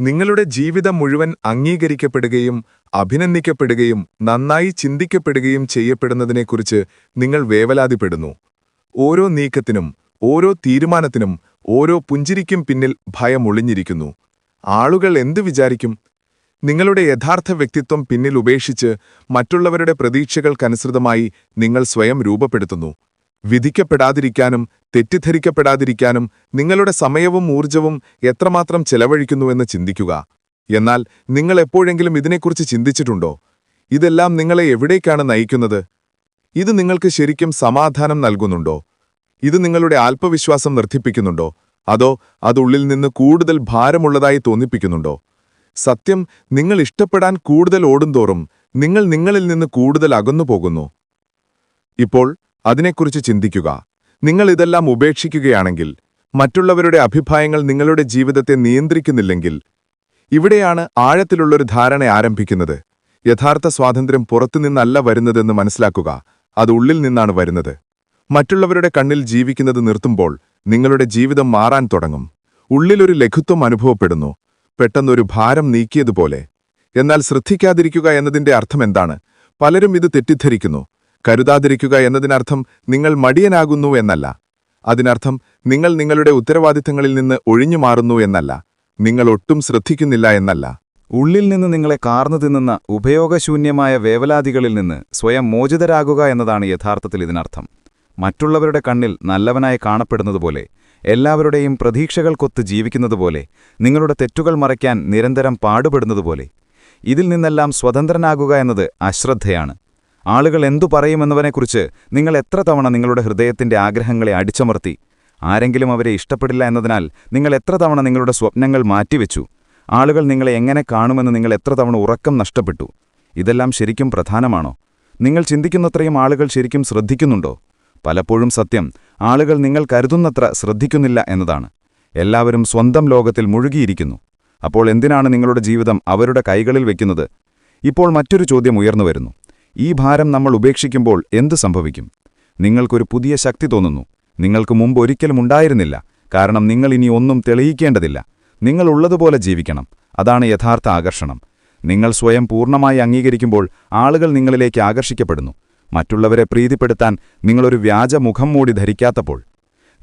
നിങ്ങളുടെ ജീവിതം മുഴുവൻ അംഗീകരിക്കപ്പെടുകയും അഭിനന്ദിക്കപ്പെടുകയും നന്നായി ചിന്തിക്കപ്പെടുകയും ചെയ്യപ്പെടുന്നതിനെക്കുറിച്ച് നിങ്ങൾ വേവലാതിപ്പെടുന്നു. ഓരോ നീക്കത്തിനും ഓരോ തീരുമാനത്തിനും ഓരോ പുഞ്ചിരിക്കും പിന്നിൽ ഭയം ഒളിഞ്ഞിരിക്കുന്നു. ആളുകൾ എന്തു വിചാരിക്കും? നിങ്ങളുടെ യഥാർത്ഥ വ്യക്തിത്വം പിന്നിൽ ഉപേക്ഷിച്ച് മറ്റുള്ളവരുടെ പ്രതീക്ഷകൾക്കനുസൃതമായി നിങ്ങൾ സ്വയം രൂപപ്പെടുത്തുന്നു. വിധിക്കപ്പെടാതിരിക്കാനും തെറ്റിദ്ധരിക്കപ്പെടാതിരിക്കാനും നിങ്ങളുടെ സമയവും ഊർജവും എത്രമാത്രം ചെലവഴിക്കുന്നുവെന്ന് ചിന്തിക്കുക. എന്നാൽ നിങ്ങൾ എപ്പോഴെങ്കിലും ഇതിനെക്കുറിച്ച് ചിന്തിച്ചിട്ടുണ്ടോ? ഇതെല്ലാം നിങ്ങളെ എവിടേക്കാണ് നയിക്കുന്നത്? ഇത് നിങ്ങൾക്ക് ശരിക്കും സമാധാനം നൽകുന്നുണ്ടോ? ഇത് നിങ്ങളുടെ ആത്മവിശ്വാസം വർദ്ധിപ്പിക്കുന്നുണ്ടോ? അതോ അതുള്ളിൽ നിന്ന് കൂടുതൽ ഭാരമുള്ളതായി തോന്നിപ്പിക്കുന്നുണ്ടോ? സത്യം നിങ്ങൾ ഇഷ്ടപ്പെടാൻ കൂടുതൽ ഓടുന്തോറും നിങ്ങൾ നിങ്ങളിൽ നിന്ന് കൂടുതൽ അകന്നു പോകുന്നു ഇപ്പോൾ അതിനെക്കുറിച്ച് ചിന്തിക്കുക. നിങ്ങൾ ഇതെല്ലാം ഉപേക്ഷിക്കുകയാണെങ്കിൽ മറ്റുള്ളവരുടെ അഭിപ്രായങ്ങൾ നിങ്ങളുടെ ജീവിതത്തെ നിയന്ത്രിക്കുന്നില്ലെങ്കിൽ ഇവിടെയാണ് ആഴത്തിലുള്ളൊരു ധാരണ ആരംഭിക്കുന്നത്. യഥാർത്ഥ സ്വാതന്ത്ര്യം പുറത്തുനിന്നല്ല വരുന്നതെന്ന് മനസ്സിലാക്കുക അത് ഉള്ളിൽ നിന്നാണ് വരുന്നത്. മറ്റുള്ളവരുടെ കണ്ണിൽ ജീവിക്കുന്നത് നിർത്തുമ്പോൾ നിങ്ങളുടെ ജീവിതം മാറാൻ തുടങ്ങും. ഉള്ളിലൊരു ലഘുത്വം അനുഭവപ്പെടുന്നു പെട്ടെന്നൊരു ഭാരം നീക്കിയതുപോലെ. എന്നാൽ ശ്രദ്ധിക്കാതിരിക്കുക എന്നതിന്റെ അർത്ഥമെന്താണ്? പലരും ഇത് തെറ്റിദ്ധരിക്കുന്നു. കരുതാതിരിക്കുക എന്നതിനർത്ഥം നിങ്ങൾ മടിയനാകുന്നു എന്നല്ല. അതിനർത്ഥം നിങ്ങൾ നിങ്ങളുടെ ഉത്തരവാദിത്തങ്ങളിൽ നിന്ന് ഒഴിഞ്ഞു മാറുന്നു എന്നല്ല. നിങ്ങൾ ഒട്ടും ശ്രദ്ധിക്കുന്നില്ല എന്നല്ല. ഉള്ളിൽ നിന്ന് നിങ്ങളെ കാർന്നു തിന്നുന്ന ഉപയോഗശൂന്യമായ വേവലാതികളിൽ നിന്ന് സ്വയം മോചിതരാകുക എന്നതാണ് യഥാർത്ഥത്തിൽ ഇതിനർത്ഥം. മറ്റുള്ളവരുടെ കണ്ണിൽ നല്ലവനായി കാണപ്പെടുന്നതുപോലെ എല്ലാവരുടെയും പ്രതീക്ഷകൾക്കൊത്ത് ജീവിക്കുന്നതുപോലെ നിങ്ങളുടെ തെറ്റുകൾ മറയ്ക്കാൻ നിരന്തരം പാടുപെടുന്നതുപോലെ ഇതിൽ നിന്നെല്ലാം സ്വതന്ത്രനാകുക എന്നത് അശ്രദ്ധയാണ്. ആളുകൾ എന്തു പറയുമെന്നവനെക്കുറിച്ച് നിങ്ങൾ എത്ര തവണ നിങ്ങളുടെ ഹൃദയത്തിന്റെ ആഗ്രഹങ്ങളെ അടിച്ചമർത്തി? ആരെങ്കിലും അവരെ ഇഷ്ടപ്പെടില്ല എന്നതിനാൽ നിങ്ങൾ എത്ര തവണ നിങ്ങളുടെ സ്വപ്നങ്ങൾ മാറ്റിവെച്ചു? ആളുകൾ നിങ്ങളെ എങ്ങനെ കാണുമെന്ന് നിങ്ങൾ എത്ര തവണ ഉറക്കം നഷ്ടപ്പെട്ടു? ഇതെല്ലാം ശരിക്കും പ്രധാനമാണോ? നിങ്ങൾ ചിന്തിക്കുന്നത്രയും ആളുകൾ ശരിക്കും ശ്രദ്ധിക്കുന്നുണ്ടോ? പലപ്പോഴും സത്യം ആളുകൾ നിങ്ങൾ കരുതുന്നത്ര ശ്രദ്ധിക്കുന്നില്ല എന്നതാണ്. എല്ലാവരും സ്വന്തം ലോകത്തിൽ മുഴുകിയിരിക്കുന്നു. അപ്പോൾ എന്തിനാണ് നിങ്ങളുടെ ജീവിതം അവരുടെ കൈകളിൽ വെക്കുന്നത്? ഇപ്പോൾ മറ്റൊരു ചോദ്യം ഉയർന്നുവരുന്നു ഈ ഭാരം നമ്മൾ ഉപേക്ഷിക്കുമ്പോൾ എന്ത് സംഭവിക്കും? നിങ്ങൾക്കൊരു പുതിയ ശക്തി തോന്നുന്നു. നിങ്ങൾക്ക് മുമ്പ് ഒരിക്കലും ഉണ്ടായിരുന്നില്ല. കാരണം നിങ്ങൾ ഇനി ഒന്നും തെളിയിക്കേണ്ടതില്ല. നിങ്ങൾ ഉള്ളതുപോലെ ജീവിക്കണം. അതാണ് യഥാർത്ഥ ആകർഷണം. നിങ്ങൾ സ്വയം പൂർണമായി അംഗീകരിക്കുമ്പോൾ ആളുകൾ നിങ്ങളിലേക്ക് ആകർഷിക്കപ്പെടുന്നു. മറ്റുള്ളവരെ പ്രീതിപ്പെടുത്താൻ നിങ്ങളൊരു വ്യാജ മുഖം മൂടി ധരിക്കാത്തപ്പോൾ.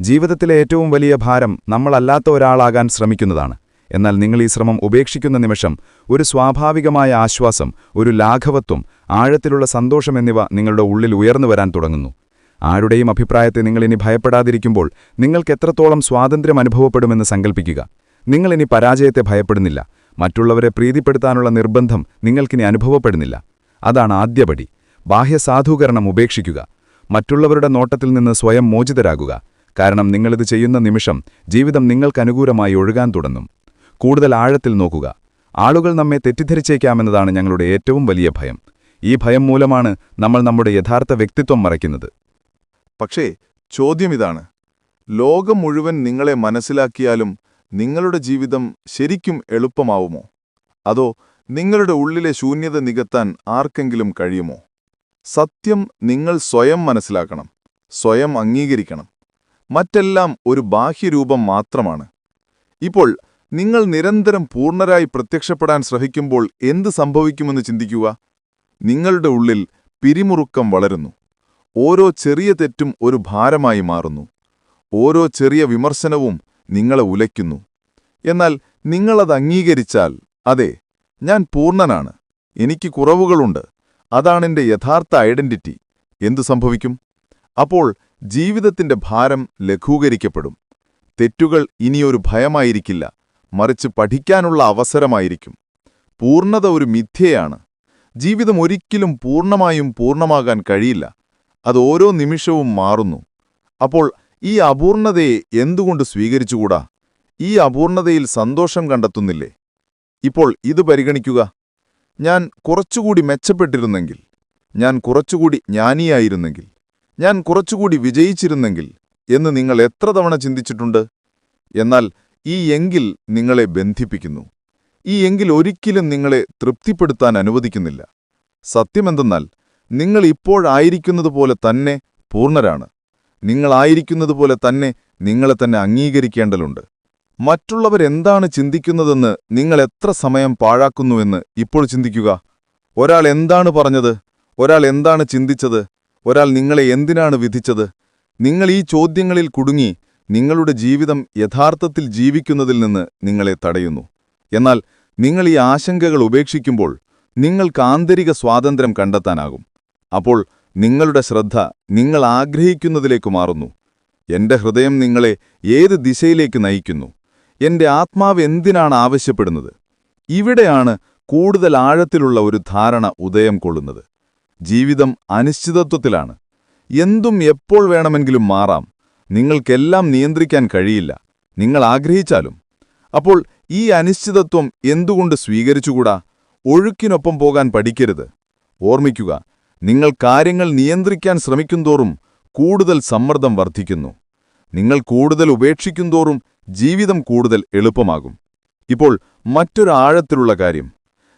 ജീവിതത്തിലെ ഏറ്റവും വലിയ ഭാരം നമ്മളല്ലാത്ത ഒരാളാകാൻ ശ്രമിക്കുന്നതാണ്. എന്നാൽ നിങ്ങൾ ഈ ശ്രമം ഉപേക്ഷിക്കുന്ന നിമിഷം ഒരു സ്വാഭാവികമായ ആശ്വാസം ഒരു ലാഘവത്വം ആഴത്തിലുള്ള സന്തോഷം എന്നിവ നിങ്ങളുടെ ഉള്ളിൽ ഉയർന്നു വരാൻ തുടങ്ങുന്നു. ആരുടെയും അഭിപ്രായത്തെ നിങ്ങളിനി ഭയപ്പെടാതിരിക്കുമ്പോൾ നിങ്ങൾക്ക് എത്രത്തോളം സ്വാതന്ത്ര്യം അനുഭവപ്പെടുമെന്ന് സങ്കൽപ്പിക്കുക. നിങ്ങളിനി പരാജയത്തെ ഭയപ്പെടുന്നില്ല. മറ്റുള്ളവരെ പ്രീതിപ്പെടുത്താനുള്ള നിർബന്ധം നിങ്ങൾക്കിനി അനുഭവപ്പെടുന്നില്ല. അതാണ് ആദ്യപടി ബാഹ്യ സാധൂകരണം ഉപേക്ഷിക്കുക. മറ്റുള്ളവരുടെ നോട്ടത്തിൽ നിന്ന് സ്വയം മോചിതരാകുക. കാരണം നിങ്ങളിത് ചെയ്യുന്ന നിമിഷം ജീവിതം നിങ്ങൾക്കനുകൂലമായി ഒഴുകാൻ തുടങ്ങും. കൂടുതൽ ആഴത്തിൽ നോക്കുക. ആളുകൾ നമ്മെ തെറ്റിദ്ധരിച്ചേക്കാമെന്നതാണ് ഞങ്ങളുടെ ഏറ്റവും വലിയ ഭയം. ഈ ഭയം മൂലമാണ് നമ്മൾ നമ്മുടെ യഥാർത്ഥ വ്യക്തിത്വം മറയ്ക്കുന്നത്. പക്ഷേ ചോദ്യം ഇതാണ്. ലോകം മുഴുവൻ നിങ്ങളെ മനസ്സിലാക്കിയാലും നിങ്ങളുടെ ജീവിതം ശരിക്കും എളുപ്പമാവുമോ? അതോ നിങ്ങളുടെ ഉള്ളിലെ ശൂന്യത നികത്താൻ ആർക്കെങ്കിലും കഴിയുമോ? സത്യം നിങ്ങൾ സ്വയം മനസ്സിലാക്കണം സ്വയം അംഗീകരിക്കണം. മറ്റെല്ലാം ഒരു ബാഹ്യരൂപം മാത്രമാണ്. ഇപ്പോൾ നിങ്ങൾ നിരന്തരം പൂർണരായി പ്രത്യക്ഷപ്പെടാൻ ശ്രമിക്കുമ്പോൾ എന്ത് സംഭവിക്കുമെന്ന് ചിന്തിക്കുക. നിങ്ങളുടെ ഉള്ളിൽ പിരിമുറുക്കം വളരുന്നു. ഓരോ ചെറിയ തെറ്റും ഒരു ഭാരമായി മാറുന്നു. ഓരോ ചെറിയ വിമർശനവും നിങ്ങളെ ഉലയ്ക്കുന്നു. എന്നാൽ നിങ്ങളത് അംഗീകരിച്ചാൽ അതെ ഞാൻ പൂർണനാണ്. എനിക്ക് കുറവുകളുണ്ട്. അതാണെന്റെ യഥാർത്ഥ ഐഡന്റിറ്റി. എന്തു സംഭവിക്കും? അപ്പോൾ ജീവിതത്തിന്റെ ഭാരം ലഘൂകരിക്കപ്പെടും. തെറ്റുകൾ ഇനിയൊരു ഭയമായിരിക്കില്ല. മറിച്ച് പഠിക്കാനുള്ള അവസരമായിരിക്കും. പൂർണത ഒരു മിഥ്യയാണ്. ജീവിതം ഒരിക്കലും പൂർണമായും പൂർണമാകാൻ കഴിയില്ല. അത് ഓരോ നിമിഷവും മാറുന്നു. അപ്പോൾ ഈ അപൂർണതയെ എന്തുകൊണ്ട് സ്വീകരിച്ചുകൂടാ? ഈ അപൂർണതയിൽ സന്തോഷം കണ്ടെത്തുന്നില്ലേ? ഇപ്പോൾ ഇത് പരിഗണിക്കുക. ഞാൻ കുറച്ചുകൂടി മെച്ചപ്പെട്ടിരുന്നെങ്കിൽ ഞാൻ കുറച്ചുകൂടി ജ്ഞാനിയായിരുന്നെങ്കിൽ ഞാൻ കുറച്ചുകൂടി വിജയിച്ചിരുന്നെങ്കിൽ എന്ന് നിങ്ങൾ എത്ര തവണ ചിന്തിച്ചിട്ടുണ്ട്? എന്നാൽ ഈ എങ്കിൽ നിങ്ങളെ ബന്ധിപ്പിക്കുന്നു. ഈ എങ്കിൽ ഒരിക്കലും നിങ്ങളെ തൃപ്തിപ്പെടുത്താൻ അനുവദിക്കുന്നില്ല. സത്യമെന്തെന്നാൽ നിങ്ങൾ ഇപ്പോഴായിരിക്കുന്നതുപോലെ തന്നെ പൂർണരാണ്. നിങ്ങളായിരിക്കുന്നതുപോലെ തന്നെ നിങ്ങളെ തന്നെ അംഗീകരിക്കേണ്ടതുണ്ട്. മറ്റുള്ളവരെന്താണ് ചിന്തിക്കുന്നതെന്ന് നിങ്ങൾ എത്ര സമയം പാഴാക്കുന്നുവെന്ന് ഇപ്പോൾ ചിന്തിക്കുക. ഒരാൾ എന്താണ് പറഞ്ഞത്? ഒരാൾ എന്താണ് ചിന്തിച്ചത്? ഒരാൾ നിങ്ങളെ എന്തിനാണ് വിധിച്ചത്? നിങ്ങൾ ഈ ചോദ്യങ്ങളിൽ കുടുങ്ങി നിങ്ങളുടെ ജീവിതം യഥാർത്ഥത്തിൽ ജീവിക്കുന്നതിൽ നിന്ന് നിങ്ങളെ തടയുന്നു. എന്നാൽ നിങ്ങൾ ഈ ആശങ്കകൾ ഉപേക്ഷിക്കുമ്പോൾ നിങ്ങൾക്ക് ആന്തരിക സ്വാതന്ത്ര്യം കണ്ടെത്താനാകും. അപ്പോൾ നിങ്ങളുടെ ശ്രദ്ധ നിങ്ങൾ ആഗ്രഹിക്കുന്നതിലേക്ക് മാറുന്നു. എന്റെ ഹൃദയം നിങ്ങളെ ഏത് ദിശയിലേക്ക് നയിക്കുന്നു? എന്റെ ആത്മാവ് എന്തിനാണ് ആവശ്യപ്പെടുന്നത്? ഇവിടെയാണ് കൂടുതൽ ആഴത്തിലുള്ള ഒരു ധാരണ ഉദയം കൊള്ളുന്നത്. ജീവിതം അനിശ്ചിതത്വത്തിലാണ്. എന്തും എപ്പോൾ വേണമെങ്കിലും മാറാം. നിങ്ങൾക്കെല്ലാം നിയന്ത്രിക്കാൻ കഴിയില്ല. നിങ്ങൾ ആഗ്രഹിച്ചാലും. അപ്പോൾ ഈ അനിശ്ചിതത്വം എന്തുകൊണ്ട് സ്വീകരിച്ചുകൂടാ? ഒഴുക്കിനൊപ്പം പോകാൻ പഠിക്കരുത്. ഓർമ്മിക്കുക നിങ്ങൾ കാര്യങ്ങൾ നിയന്ത്രിക്കാൻ ശ്രമിക്കുന്തോറും കൂടുതൽ സമ്മർദ്ദം വർദ്ധിക്കുന്നു. നിങ്ങൾ കൂടുതൽ ഉപേക്ഷിക്കുന്തോറും ജീവിതം കൂടുതൽ എളുപ്പമാകും. ഇപ്പോൾ മറ്റൊരു ആഴത്തിലുള്ള കാര്യം.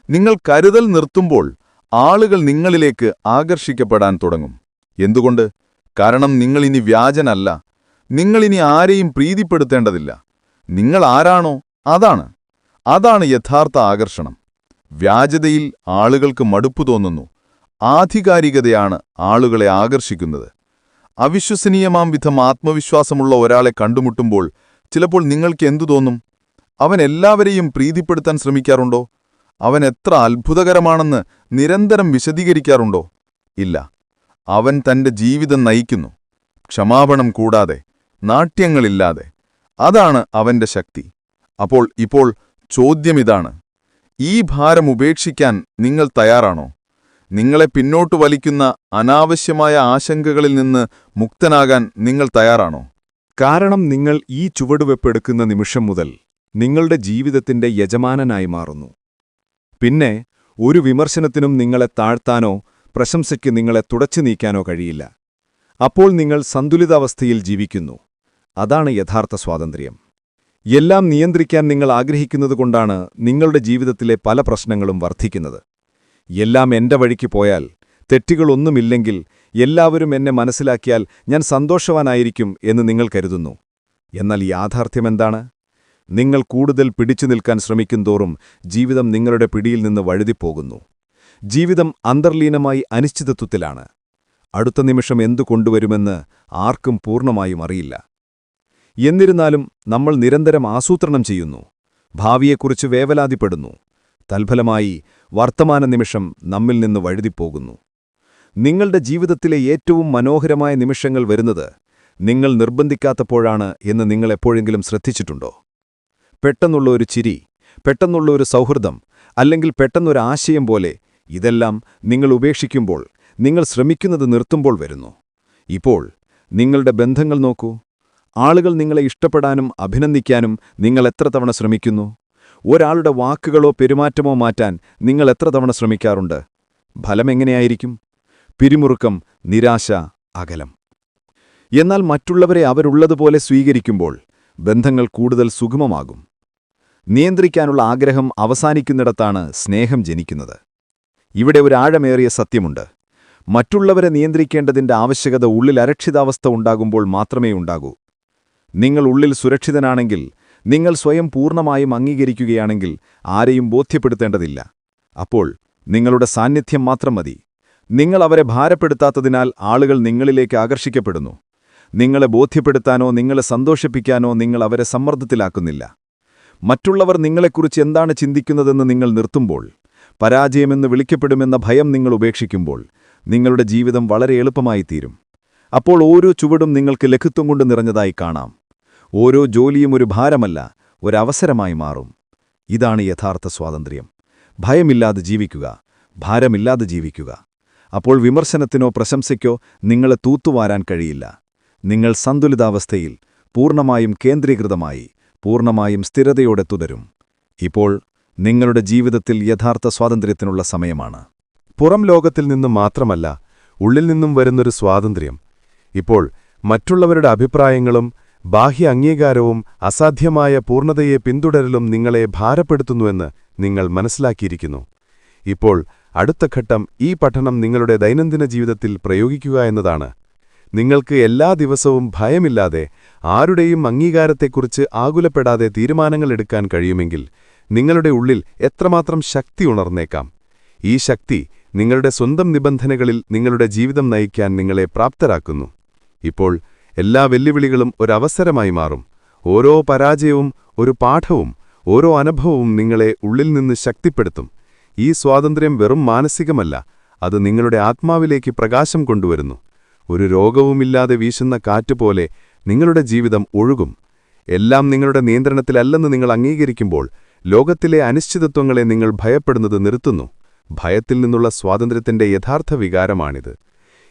നിങ്ങൾ കരുതൽ നിർത്തുമ്പോൾ ആളുകൾ നിങ്ങളിലേക്ക് ആകർഷിക്കപ്പെടാൻ തുടങ്ങും. എന്തുകൊണ്ട്? കാരണം നിങ്ങളിനി വ്യാജനല്ല. നിങ്ങളിനി ആരെയും പ്രീതിപ്പെടുത്തേണ്ടതില്ല. നിങ്ങൾ ആരാണോ അതാണ്. അതാണ് യഥാർത്ഥ ആകർഷണം. വ്യാജതയിൽ ആളുകൾക്ക് മടുപ്പു തോന്നുന്നു. ആധികാരികതയാണ് ആളുകളെ ആകർഷിക്കുന്നത്. അവിശ്വസനീയമാം വിധം ആത്മവിശ്വാസമുള്ള ഒരാളെ കണ്ടുമുട്ടുമ്പോൾ ചിലപ്പോൾ നിങ്ങൾക്ക് എന്തു തോന്നും? അവൻ എല്ലാവരെയും പ്രീതിപ്പെടുത്താൻ ശ്രമിക്കാറുണ്ടോ? അവൻ എത്ര അത്ഭുതകരമാണെന്ന് നിരന്തരം വിശദീകരിക്കാറുണ്ടോ? ഇല്ല. അവൻ തന്റെ ജീവിതം നയിക്കുന്നു. ക്ഷമാപണം കൂടാതെ നാട്യങ്ങളില്ലാതെ. അതാണ് അവന്റെ ശക്തി. അപ്പോൾ ഇപ്പോൾ ചോദ്യമിതാണ്. ഈ ഭാരം ഉപേക്ഷിക്കാൻ നിങ്ങൾ തയ്യാറാണോ? നിങ്ങളെ പിന്നോട്ട് വലിക്കുന്ന അനാവശ്യമായ ആശങ്കകളിൽ നിന്ന് മുക്തനാകാൻ നിങ്ങൾ തയ്യാറാണോ? കാരണം നിങ്ങൾ ഈ ചുവടുവെപ്പെടുക്കുന്ന നിമിഷം മുതൽ നിങ്ങളുടെ ജീവിതത്തിന്റെ യജമാനനായി മാറുന്നു. പിന്നെ ഒരു വിമർശനത്തിനും നിങ്ങളെ താഴ്ത്താനോ പ്രശംസയ്ക്ക് നിങ്ങളെ തുടച്ചു നീക്കാനോ കഴിയില്ല. അപ്പോൾ നിങ്ങൾ സന്തുലിതാവസ്ഥയിൽ ജീവിക്കുന്നു. അതാണ് യഥാർത്ഥ സ്വാതന്ത്ര്യം. എല്ലാം നിയന്ത്രിക്കാൻ നിങ്ങൾ ആഗ്രഹിക്കുന്നതുകൊണ്ടാണ് നിങ്ങളുടെ ജീവിതത്തിലെ പല പ്രശ്നങ്ങളും വർദ്ധിക്കുന്നത്. എല്ലാം എന്റെ വഴിക്ക് പോയാൽ തെറ്റുകളൊന്നുമില്ലെങ്കിൽ എല്ലാവരും എന്നെ മനസ്സിലാക്കിയാൽ ഞാൻ സന്തോഷവാനായിരിക്കും എന്ന് നിങ്ങൾ കരുതുന്നു. എന്നാൽ യാഥാർത്ഥ്യമെന്താണ് നിങ്ങൾ കൂടുതൽ പിടിച്ചു നിൽക്കാൻ ശ്രമിക്കുന്തോറും ജീവിതം നിങ്ങളുടെ പിടിയിൽ നിന്ന് വഴുതിപ്പോകുന്നു. ജീവിതം അന്തർലീനമായി അനിശ്ചിതത്വത്തിലാണ്. അടുത്ത നിമിഷം എന്തു കൊണ്ടുവരുമെന്ന് ആർക്കും പൂർണമായും അറിയില്ല. എന്നിരുന്നാലും നമ്മൾ നിരന്തരം ആസൂത്രണം ചെയ്യുന്നു. ഭാവിയെക്കുറിച്ച് വേവലാതിപ്പെടുന്നു. തൽഫലമായി വർത്തമാന നിമിഷം നമ്മിൽ നിന്ന് വഴുതിപ്പോകുന്നു. നിങ്ങളുടെ ജീവിതത്തിലെ ഏറ്റവും മനോഹരമായ നിമിഷങ്ങൾ വരുന്നത് നിങ്ങൾ നിർബന്ധിക്കാത്തപ്പോഴാണ് എന്ന് നിങ്ങൾ എപ്പോഴെങ്കിലും ശ്രദ്ധിച്ചിട്ടുണ്ടോ? പെട്ടെന്നുള്ള ഒരു ചിരി പെട്ടെന്നുള്ള ഒരു സൗഹൃദം അല്ലെങ്കിൽ പെട്ടെന്നൊരു ആശയം പോലെ ഇതെല്ലാം നിങ്ങൾ ഉപേക്ഷിക്കുമ്പോൾ നിങ്ങൾ ശ്രമിക്കുന്നത് നിർത്തുമ്പോൾ വരുന്നു. ഇപ്പോൾ നിങ്ങളുടെ ബന്ധങ്ങൾ നോക്കൂ. ആളുകൾ നിങ്ങളെ ഇഷ്ടപ്പെടാനും അഭിനന്ദിക്കാനും നിങ്ങൾ എത്ര തവണ ശ്രമിക്കുന്നു? ഒരാളുടെ വാക്കുകളോ പെരുമാറ്റമോ മാറ്റാൻ നിങ്ങൾ എത്ര തവണ ശ്രമിക്കാറുണ്ട്? ഫലമെങ്ങനെയായിരിക്കും പിരിമുറുക്കം നിരാശ അകലം. എന്നാൽ മറ്റുള്ളവരെ അവരുള്ളതുപോലെ സ്വീകരിക്കുമ്പോൾ ബന്ധങ്ങൾ കൂടുതൽ സുഗമമാകും. നിയന്ത്രിക്കാനുള്ള ആഗ്രഹം അവസാനിക്കുന്നിടത്താണ് സ്നേഹം ജനിക്കുന്നത്. ഇവിടെ ഒരു ആഴമേറിയ സത്യമുണ്ട്. മറ്റുള്ളവരെ നിയന്ത്രിക്കേണ്ടതിന്റെ ആവശ്യകത ഉള്ളിൽ അരക്ഷിതാവസ്ഥ ഉണ്ടാകുമ്പോൾ മാത്രമേ ഉണ്ടാകൂ. നിങ്ങൾ ഉള്ളിൽ സുരക്ഷിതനാണെങ്കിൽ നിങ്ങൾ സ്വയം പൂർണമായും അംഗീകരിക്കുകയാണെങ്കിൽ ആരെയും ബോധ്യപ്പെടുത്തേണ്ടതില്ല. അപ്പോൾ നിങ്ങളുടെ സാന്നിധ്യം മാത്രം മതി. നിങ്ങൾ അവരെ ഭാരപ്പെടുത്താത്തതിനാൽ ആളുകൾ നിങ്ങളിലേക്ക് ആകർഷിക്കപ്പെടുന്നു. നിങ്ങളെ ബോധ്യപ്പെടുത്താനോ നിങ്ങളെ സന്തോഷിപ്പിക്കാനോ നിങ്ങൾ അവരെ സമ്മർദ്ദത്തിലാക്കുന്നില്ല. മറ്റുള്ളവർ നിങ്ങളെക്കുറിച്ച് എന്താണ് ചിന്തിക്കുന്നതെന്ന് നിങ്ങൾ നിർത്തുമ്പോൾ പരാജയമെന്ന് വിളിക്കപ്പെടുമെന്ന ഭയം നിങ്ങൾ ഉപേക്ഷിക്കുമ്പോൾ നിങ്ങളുടെ ജീവിതം വളരെ എളുപ്പമായി തീരും അപ്പോൾ ഓരോ ചുവടും നിങ്ങൾക്ക് ലഘുത്വം കൊണ്ട് നിറഞ്ഞതായി കാണാം. ഓരോ ജോലിയും ഒരു ഭാരമല്ല ഒരവസരമായി മാറും. ഇതാണ് യഥാർത്ഥ സ്വാതന്ത്ര്യം. ഭയമില്ലാതെ ജീവിക്കുക ഭാരമില്ലാതെ ജീവിക്കുക. അപ്പോൾ വിമർശനത്തിനോ പ്രശംസയ്ക്കോ നിങ്ങളെ തൂത്തുവാരാൻ കഴിയില്ല. നിങ്ങൾ സന്തുലിതാവസ്ഥയിൽ പൂർണമായും കേന്ദ്രീകൃതമായി പൂർണമായും സ്ഥിരതയോടെ തുടരും. ഇപ്പോൾ നിങ്ങളുടെ ജീവിതത്തിൽ യഥാർത്ഥ സ്വാതന്ത്ര്യത്തിനുള്ള സമയമാണ്. പുറം ലോകത്തിൽ നിന്നും മാത്രമല്ല ഉള്ളിൽ നിന്നും വരുന്നൊരു സ്വാതന്ത്ര്യം. ഇപ്പോൾ മറ്റുള്ളവരുടെ അഭിപ്രായങ്ങളും ബാഹ്യ അംഗീകാരവും അസാധ്യമായ പൂർണതയെ പിന്തുടരലും നിങ്ങളെ ഭാരപ്പെടുത്തുന്നുവെന്ന് നിങ്ങൾ മനസ്സിലാക്കിയിരിക്കുന്നു. ഇപ്പോൾ അടുത്ത ഘട്ടം ഈ പഠനം നിങ്ങളുടെ ദൈനംദിന ജീവിതത്തിൽ പ്രയോഗിക്കുക എന്നതാണ്. നിങ്ങൾക്ക് എല്ലാ ദിവസവും ഭയമില്ലാതെ ആരുടെയും അംഗീകാരത്തെക്കുറിച്ച് ആകുലപ്പെടാതെ തീരുമാനങ്ങൾ എടുക്കാൻ കഴിയുമെങ്കിൽ നിങ്ങളുടെ ഉള്ളിൽ എത്രമാത്രം ശക്തി ഉണർന്നേക്കാം. ഈ ശക്തി നിങ്ങളുടെ സ്വന്തം നിബന്ധനകളിൽ നിങ്ങളുടെ ജീവിതം നയിക്കാൻ നിങ്ങളെ പ്രാപ്തരാക്കുന്നു. ഇപ്പോൾ എല്ലാ വെല്ലുവിളികളും ഒരവസരമായി മാറും. ഓരോ പരാജയവും ഒരു പാഠവും ഓരോ അനുഭവവും നിങ്ങളെ ഉള്ളിൽ നിന്ന് ശക്തിപ്പെടുത്തും. ഈ സ്വാതന്ത്ര്യം വെറും മാനസികമല്ല അത് നിങ്ങളുടെ ആത്മാവിലേക്ക് പ്രകാശം കൊണ്ടുവരുന്നു. ഒരു രോഗവുമില്ലാതെ വീശുന്ന കാറ്റുപോലെ നിങ്ങളുടെ ജീവിതം ഒഴുകും. എല്ലാം നിങ്ങളുടെ നിയന്ത്രണത്തിലല്ലെന്ന് നിങ്ങൾ അംഗീകരിക്കുമ്പോൾ ലോകത്തിലെ അനിശ്ചിതത്വങ്ങളെ നിങ്ങൾ ഭയപ്പെടുന്നത് നിർത്തുന്നു. ഭയത്തിൽ നിന്നുള്ള സ്വാതന്ത്ര്യത്തിന്റെ യഥാർത്ഥ വികാരമാണിത്.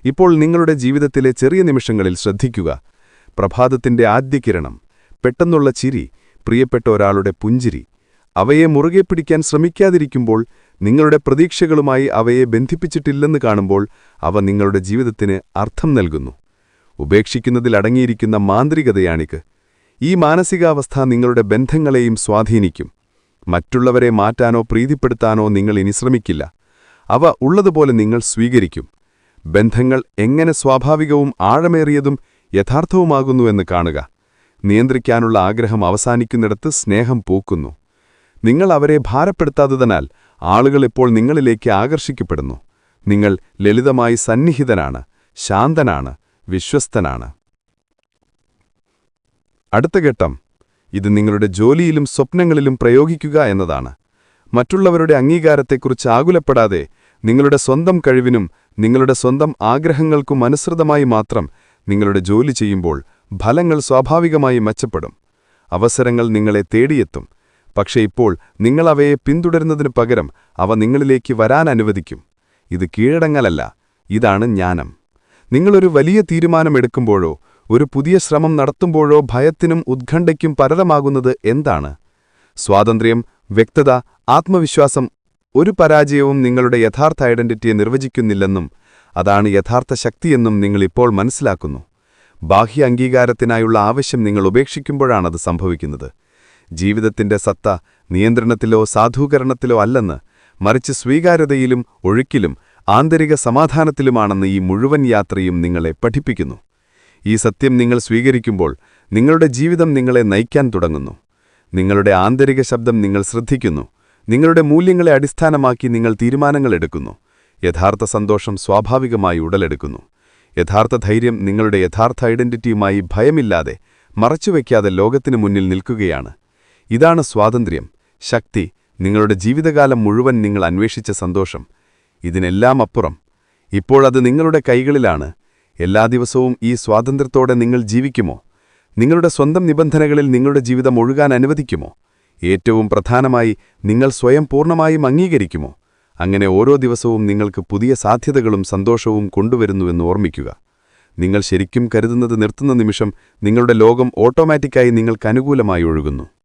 ഇപ്പോൾ നിങ്ങളുടെ ജീവിതത്തിലെ ചെറിയ നിമിഷങ്ങളിൽ ശ്രദ്ധിക്കുക. പ്രഭാതത്തിന്റെ ആദ്യ കിരണം പെട്ടെന്നുള്ള ചിരി പ്രിയപ്പെട്ട ഒരാളുടെ പുഞ്ചിരി. അവയെ മുറുകെ പിടിക്കാൻ ശ്രമിക്കാതിരിക്കുമ്പോൾ നിങ്ങളുടെ പ്രതീക്ഷകളുമായി അവയെ ബന്ധിപ്പിച്ചിട്ടില്ലെന്ന് കാണുമ്പോൾ അവ നിങ്ങളുടെ ജീവിതത്തിന് അർത്ഥം നൽകുന്നു. ഉപേക്ഷിക്കുന്നതിൽ അടങ്ങിയിരിക്കുന്ന മാന്ത്രികതയാണിക്ക് ഈ മാനസികാവസ്ഥ നിങ്ങളുടെ ബന്ധങ്ങളെയും സ്വാധീനിക്കും. മറ്റുള്ളവരെ മാറ്റാനോ പ്രീതിപ്പെടുത്താനോ നിങ്ങൾ ഇനി ശ്രമിക്കില്ല. അവ ഉള്ളതുപോലെ നിങ്ങൾ സ്വീകരിക്കും. ബന്ധങ്ങൾ എങ്ങനെ സ്വാഭാവികവും ആഴമേറിയതും യഥാർത്ഥവുമാകുന്നുവെന്ന് കാണുക. നിയന്ത്രിക്കാനുള്ള ആഗ്രഹം അവസാനിക്കുന്നിടത്ത് സ്നേഹം പൂക്കുന്നു. നിങ്ങൾ അവരെ ഭാരപ്പെടുത്താത്തതിനാൽ ആളുകൾ ഇപ്പോൾ നിങ്ങളിലേക്ക് ആകർഷിക്കപ്പെടുന്നു. നിങ്ങൾ ലളിതമായി സന്നിഹിതനാണ് ശാന്തനാണ് വിശ്വസ്തനാണ്. അടുത്ത ഘട്ടം. ഇത് നിങ്ങളുടെ ജോലിയിലും സ്വപ്നങ്ങളിലും പ്രയോഗിക്കുക എന്നതാണ്. മറ്റുള്ളവരുടെ അംഗീകാരത്തെക്കുറിച്ച് ആകുലപ്പെടാതെ നിങ്ങളുടെ സ്വന്തം കഴിവിനും നിങ്ങളുടെ സ്വന്തം ആഗ്രഹങ്ങൾക്കും അനുസൃതമായി മാത്രം നിങ്ങളുടെ ജോലി ചെയ്യുമ്പോൾ ഫലങ്ങൾ സ്വാഭാവികമായി മെച്ചപ്പെടും. അവസരങ്ങൾ നിങ്ങളെ തേടിയെത്തും. പക്ഷേ ഇപ്പോൾ നിങ്ങളവയെ പിന്തുടരുന്നതിനു പകരം അവ നിങ്ങളിലേക്ക് വരാൻ അനുവദിക്കും. ഇത് കീഴടങ്ങലല്ല ഇതാണ് ജ്ഞാനം. നിങ്ങളൊരു വലിയ തീരുമാനമെടുക്കുമ്പോഴോ ഒരു പുതിയ ശ്രമം നടത്തുമ്പോഴോ ഭയത്തിനും ഉത്കണ്ഠയ്ക്കും പരതമാകുന്നത് എന്താണ്? സ്വാതന്ത്ര്യം വ്യക്തത ആത്മവിശ്വാസം ഒരു പരാജയവും നിങ്ങളുടെ യഥാർത്ഥ ഐഡന്റിറ്റിയെ നിർവചിക്കുന്നില്ലെന്നും അതാണ് യഥാർത്ഥ ശക്തിയെന്നും നിങ്ങളിപ്പോൾ മനസ്സിലാക്കുന്നു. ബാഹ്യ അംഗീകാരത്തിനായുള്ള ആവശ്യം നിങ്ങൾ ഉപേക്ഷിക്കുമ്പോഴാണത് സംഭവിക്കുന്നത്. ജീവിതത്തിന്റെ സത്ത നിയന്ത്രണത്തിലോ സാധൂകരണത്തിലോ അല്ലെന്ന് മറിച്ച് സ്വീകാര്യതയിലും ഒഴുക്കിലും ആന്തരിക സമാധാനത്തിലുമാണെന്ന് ഈ മുഴുവൻ യാത്രയും നിങ്ങളെ പഠിപ്പിക്കുന്നു. ഈ സത്യം നിങ്ങൾ സ്വീകരിക്കുമ്പോൾ നിങ്ങളുടെ ജീവിതം നിങ്ങളെ നയിക്കാൻ തുടങ്ങുന്നു. നിങ്ങളുടെ ആന്തരിക ശബ്ദം നിങ്ങൾ ശ്രദ്ധിക്കുന്നു. നിങ്ങളുടെ മൂല്യങ്ങളെ അടിസ്ഥാനമാക്കി നിങ്ങൾ തീരുമാനങ്ങൾ എടുക്കുന്നു. യഥാർത്ഥ സന്തോഷം സ്വാഭാവികമായി ഉടലെടുക്കുന്നു. യഥാർത്ഥ ധൈര്യം നിങ്ങളുടെ യഥാർത്ഥ ഐഡന്റിറ്റിയുമായി ഭയമില്ലാതെ മറച്ചുവെക്കാതെ ലോകത്തിനു മുന്നിൽ നിൽക്കുകയാണ്. ഇതാണ് സ്വാതന്ത്ര്യം. ശക്തി. നിങ്ങളുടെ ജീവിതകാലം മുഴുവൻ നിങ്ങൾ അന്വേഷിച്ച സന്തോഷം. ഇതിനെല്ലാം അപ്പുറം. ഇപ്പോഴത് നിങ്ങളുടെ കൈകളിലാണ്. എല്ലാ ദിവസവും ഈ സ്വാതന്ത്ര്യത്തോടെ നിങ്ങൾ ജീവിക്കുമോ? നിങ്ങളുടെ സ്വന്തം നിബന്ധനകളിൽ നിങ്ങളുടെ ജീവിതം ഒഴുകാൻ അനുവദിക്കുമോ? ഏറ്റവും പ്രധാനമായി നിങ്ങൾ സ്വയം പൂർണമായും അംഗീകരിക്കുമോ? അങ്ങനെ ഓരോ ദിവസവും നിങ്ങൾക്ക് പുതിയ സാധ്യതകളും സന്തോഷവും കൊണ്ടുവരുന്നുവെന്ന് ഓർമ്മിക്കുക. നിങ്ങൾ ശരിക്കും കരുതുന്നത് നിർത്തുന്ന നിമിഷം നിങ്ങളുടെ ലോകം ഓട്ടോമാറ്റിക്കായി നിങ്ങൾക്ക് അനുകൂലമായി ഒഴുകുന്നു.